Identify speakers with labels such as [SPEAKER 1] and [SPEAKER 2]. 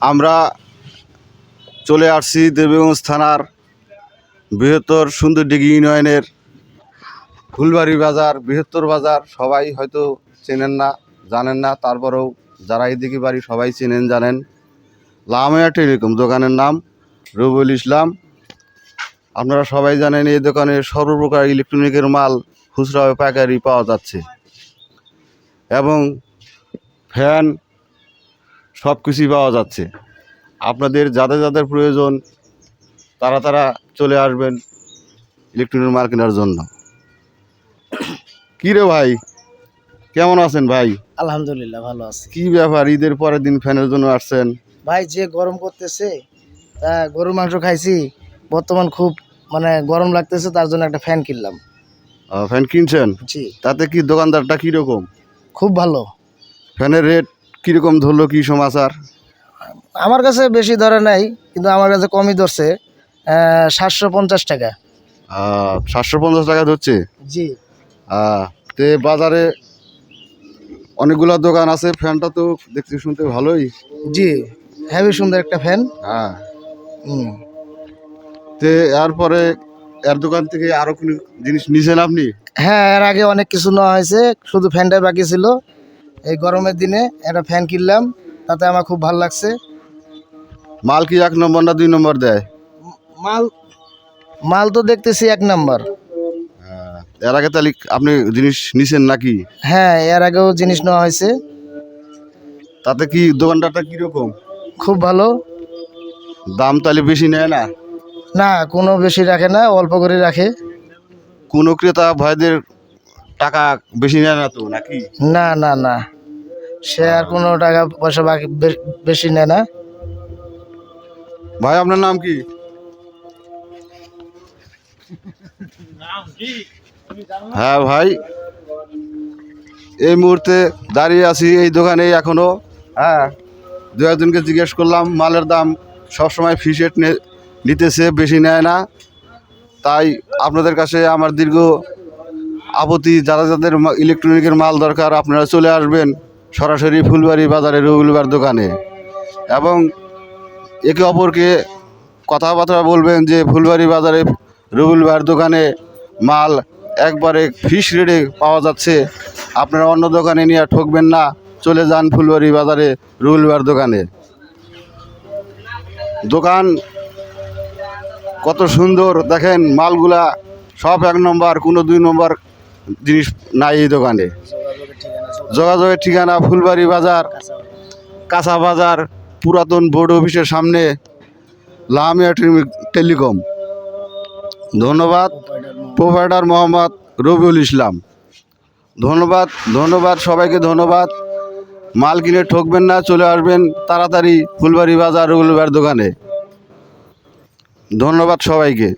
[SPEAKER 1] আমরা চলে আসছি দেবীগঞ্জ থানার বৃহত্তর সুন্দর সুন্দরডিগি ইউনিয়নের ফুলবাড়ি বাজার, বৃহত্তর বাজার। সবাই হয়তো চেনেন না, জানেন না, তারপরেও যারা এদিকে বাড়ি সবাই চেনেন, জানেন। লামিয়া টেলিকম দোকানের নাম রবুল ইসলাম। আপনারা সবাই জানেন এই দোকানে সর্বপ্রকার ইলেকট্রনিকের মাল খুচরা পাইকারি পাওয়া যাচ্ছে। এবং ফ্যান সব কিছুই পাওয়া যাচ্ছে। আপনাদের যাদের যাদের প্রয়োজন তারা তারা চলে আসবেন ইলেকট্রনিক মাল কেনার জন্য। কী রে ভাই? কেমন আছেন ভাই?
[SPEAKER 2] আলহামদুলিল্লাহ ভালো আছি।
[SPEAKER 1] কি ব্যাপার? ঈদের পরের দিন ফ্যানের জন্য আসছেন?
[SPEAKER 2] ভাই যে গরম করতেছে তা গরুর মাংস খাইছি বর্তমান খুব মানে গরম লাগতেছে তার জন্য একটা ফ্যান কিনলাম।
[SPEAKER 1] ফ্যান কিনছেন?
[SPEAKER 2] জি।
[SPEAKER 1] তাতে কি দোকানদারটা কীরকম?
[SPEAKER 2] খুব ভালো।
[SPEAKER 1] ফ্যানের রেট কীরকম ধরলো কী সমাচার?
[SPEAKER 2] আমার কাছে বেশি ধরে নাই কিন্তু আমার কাছে কমই ধরছে সাতশো পঞ্চাশ টাকা।
[SPEAKER 1] সাতশো পঞ্চাশ টাকা ধরছে?
[SPEAKER 2] জি।
[SPEAKER 1] তে বাজারে অনেকগুলো দোকান আছে ফ্যানটা তো দেখতে শুনতে ভালোই।
[SPEAKER 2] জি হেভি সুন্দর একটা ফ্যান
[SPEAKER 1] হ্যাঁ। তে এরপরে এর দোকান থেকে আরও কোনো জিনিস নিছেন আপনি?
[SPEAKER 2] হ্যাঁ এর আগে অনেক কিছু নেওয়া হয়েছে শুধু ফ্যানটাই বাকি ছিল। গরমের দিনে একটা ফ্যান কিনলাম তাতে আমার খুব ভালো লাগছে।
[SPEAKER 1] মাল কি এক নম্বর না দুই নম্বর দেয়?
[SPEAKER 2] মাল মাল তো দেখতেছি এক নম্বর।
[SPEAKER 1] এর আগে তাহলে আপনি জিনিস নিছেন নাকি?
[SPEAKER 2] হ্যাঁ এর আগেও জিনিস নেওয়া হয়েছে।
[SPEAKER 1] তাতে কি দোকানদারটা কীরকম?
[SPEAKER 2] খুব ভালো।
[SPEAKER 1] দাম তাহলে বেশি নেয় না?
[SPEAKER 2] না কোনো বেশি রাখে না অল্প করে রাখে।
[SPEAKER 1] কোনো ক্রেতা ভাইদের টাকা বেশি নেয় না তো নাকি?
[SPEAKER 2] না না না। সে আর কোনো টাকা পয়সা বাকি বেশি নেয় না।
[SPEAKER 1] ভাই আপনার নাম কি? হ্যাঁ ভাই। এই মুহূর্তে দাঁড়িয়ে আছি এই দোকানে এখনও। হ্যাঁ। দু একজনকে জিজ্ঞেস করলাম মালের দাম সবসময় ফিসেট নিতেছে বেশি নেয় না। তাই আপনাদের কাছে আমার দীর্ঘ আপত্তি, যারা যাদের ইলেকট্রনিকের মাল দরকার, আপনারা চলে আসবেন সরাসরি ফুলবাড়ি বাজারে রবিবার দোকানে। এবং একে অপরকে কথাবার্তা বলবেন যে, ফুলবাড়ি বাজারে ভাইয়ের দোকানে মাল একবারে ফিস রেটে পাওয়া যাচ্ছে। আপনারা অন্য দোকানে নিয়ে ঠকবেন না। চলে যান ফুলবাড়ি বাজারে ভাইয়ের দোকানে। দোকান কত সুন্দর। দেখেন মালগুলা সব এক নম্বর, কোনো দুই নম্বর জিনিস নাই এই দোকানে। যোগাযোগের ঠিকানা ফুলবাড়ি বাজার, কাঁচা বাজার, পুরাতন বোর্ড অফিসের সামনে, লামিয়া টেলি- টেলিকম। ধন্যবাদ, প্রোভাইডার মোহাম্মদ রবিউল ইসলাম। ধন্যবাদ ধন্যবাদ, সবাইকে ধন্যবাদ। মাল কিনে ঠকবেন না, চলে আসবেন তাড়াতাড়ি ফুলবাড়ি বাজার ভাইয়ের দোকানে। ধন্যবাদ সবাইকে।